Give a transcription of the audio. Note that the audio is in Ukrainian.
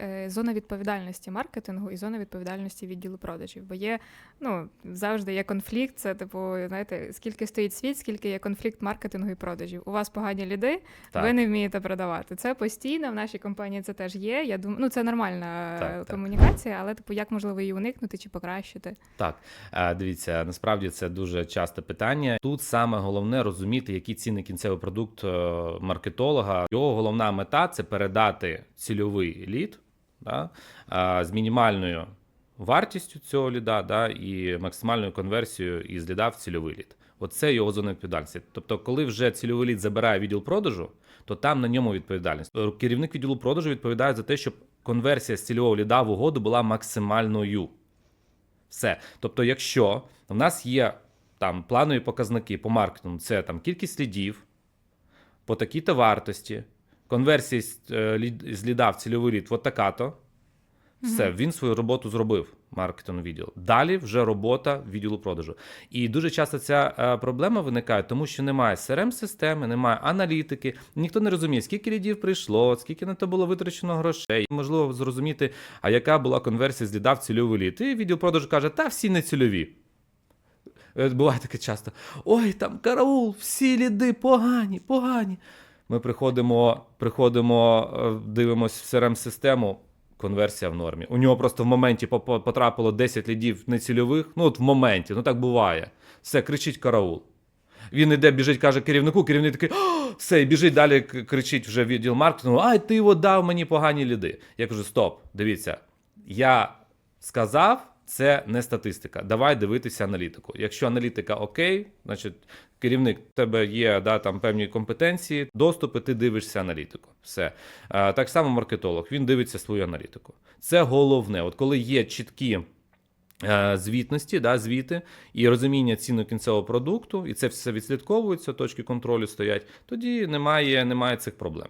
е, зона відповідальності маркетингу і зона відповідальності відділу продажів. Бо є ну завжди є конфлікт. Це типу, знаєте, скільки стоїть світ, скільки є конфлікт маркетингу і продажів. У вас погані ліди, Так. ви не вмієте продавати. Це постійно в нашій компанії це теж є. Я думаю, ну це нормальна Так, е, так. комунікація, але типу, як можливо її уникнути чи покращити? Так, Е, дивіться, насправді це дуже часте питання. Тут саме головне розуміти, який цінний кінцевий продукт е, маркетолога. Його головна мета це передати цільовий лід да, з мінімальною вартістю цього ліда да, і максимальною конверсією із ліда в цільовий лід. Оце його зона відповідальності. Тобто, коли вже цільовий лід забирає відділ продажу, то там на ньому відповідальність. Е, Керівник відділу продажу відповідає за те, щоб конверсія з цільового ліда в угоду була максимальною. Все. Тобто, якщо в нас є там планові показники по маркетингу, це там кількість лідів по такій-то вартості, конверсія з, е, з ліда в цільовий лід, от така-то. Все, він свою роботу зробив, маркетинг відділ. Далі вже робота відділу продажу. І дуже часто ця е, проблема виникає, тому що немає CRM-системи, немає аналітики, ніхто не розуміє, скільки лідів прийшло, скільки на то було витрачено грошей. Можливо, зрозуміти, а яка була конверсія з ліда в цільовий лід. І відділ продажу каже, та всі не цільові. Е, Буває таке часто. Ой, там караул, всі ліди погані, погані. Ми приходимо, приходимо, е, дивимося в CRM-систему. Конверсія в нормі. У нього просто в моменті потрапило 10 лідів нецільових. Ну, от в моменті, ну так буває. Все, кричить караул. Він іде, біжить, каже керівнику, керівник такий, «О, все, і біжить далі, кричить вже відділ маркетингу, ай, ти його дав мені погані ліди. Я кажу: стоп, дивіться, я сказав, це не статистика. Давай дивитися аналітику. Якщо аналітика окей, значить керівник в тебе є да, там певні компетенції, доступи, ти дивишся аналітику. Все. Так само маркетолог, він дивиться свою аналітику. Це головне. От коли є чіткі. е, Звітності, да, звіти і розуміння ціну кінцевого продукту, і це все відслідковується, точки контролю стоять, тоді немає, немає цих проблем.